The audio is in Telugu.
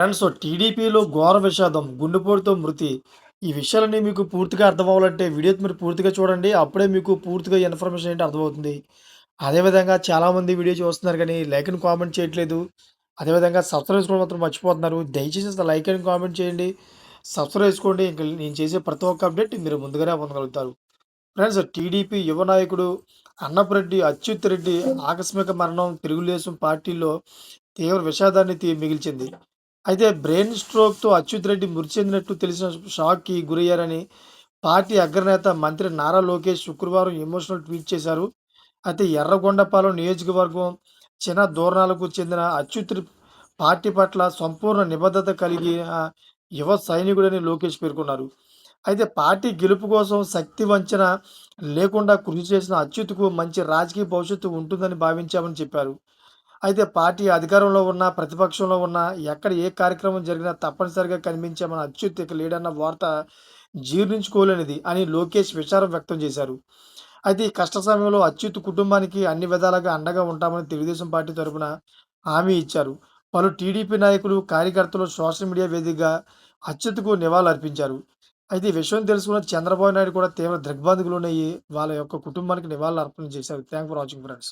ఫ్రెండ్స్ టీడీపీలో ఘోర విషాదం గుండెపోటుతో మృతి. ఈ విషయాలన్నీ మీకు పూర్తిగా అర్థం అవ్వాలంటే వీడియో మీరు పూర్తిగా చూడండి. అప్పుడే మీకు పూర్తిగా ఇన్ఫర్మేషన్ ఏంటి అర్థమవుతుంది. అదేవిధంగా చాలామంది వీడియో చూస్తున్నారు కానీ లైక్ అండ్ కామెంట్ చేయట్లేదు. అదేవిధంగా సబ్స్క్రైబ్ చేసుకోవడం మాత్రం మర్చిపోతున్నారు. దయచేసి లైక్ అండ్ కామెంట్ చేయండి. సబ్స్క్రైబ్ చేసుకోండి. ఇంకా నేను చేసే ప్రతి ఒక్క అప్డేట్ మీరు ముందుగానే పొందగలుగుతారు. ఫ్రెండ్స్ టీడీపీ యువ నాయకుడు అన్నపురెడ్డి అచ్యుత్ రెడ్డి ఆకస్మిక మరణం తెలుగుదేశం పార్టీలో తీవ్ర విషాదాన్ని మిగిల్చింది. అయితే బ్రెయిన్ స్ట్రోక్తో అచ్యుత్ రెడ్డి మృతి చెందినట్టు తెలిసిన షాక్కి గురయ్యారని పార్టీ అగ్రనేత మంత్రి నారా లోకేష్ శుక్రవారం ఎమోషనల్ ట్వీట్ చేశారు. అయితే ఎర్రగొండపాలెం నియోజకవర్గం చిన్న దూరణాలకు చెందిన అచ్యుత్ పార్టీ పట్ల సంపూర్ణ నిబద్ధత కలిగిన యువ సైనికుడని లోకేష్ పేర్కొన్నారు. అయితే పార్టీ గెలుపు కోసం శక్తి వంచన లేకుండా కృషి చేసిన అచ్యుత్కు మంచి రాజకీయ భవిష్యత్తు ఉంటుందని భావించామని చెప్పారు. అయితే పార్టీ అధికారంలో ఉన్న ప్రతిపక్షంలో ఉన్న ఎక్కడ ఏ కార్యక్రమం జరిగినా తప్పనిసరిగా కనిపించామని అచ్యుత్ ఇక లేడన్న వార్త జీర్ణించుకోలేనిది అని లోకేష్ విచారం వ్యక్తం చేశారు. అయితే ఈ కష్ట సమయంలో అచ్యుత్ కుటుంబానికి అన్ని విధాలుగా అండగా ఉంటామని తెలుగుదేశం పార్టీ తరఫున హామీ ఇచ్చారు. పలు టీడీపీ నాయకులు కార్యకర్తలు సోషల్ మీడియా వేదికగా అచ్యుత్కు నివాళులర్పించారు అయితే ఈ విషయం తెలుసుకున్న చంద్రబాబు నాయుడు కూడా తీవ్ర దిగ్బాంధికులు వాళ్ళ యొక్క కుటుంబానికి నివాళులు అర్పణ చేశారు. Thank for watching friends.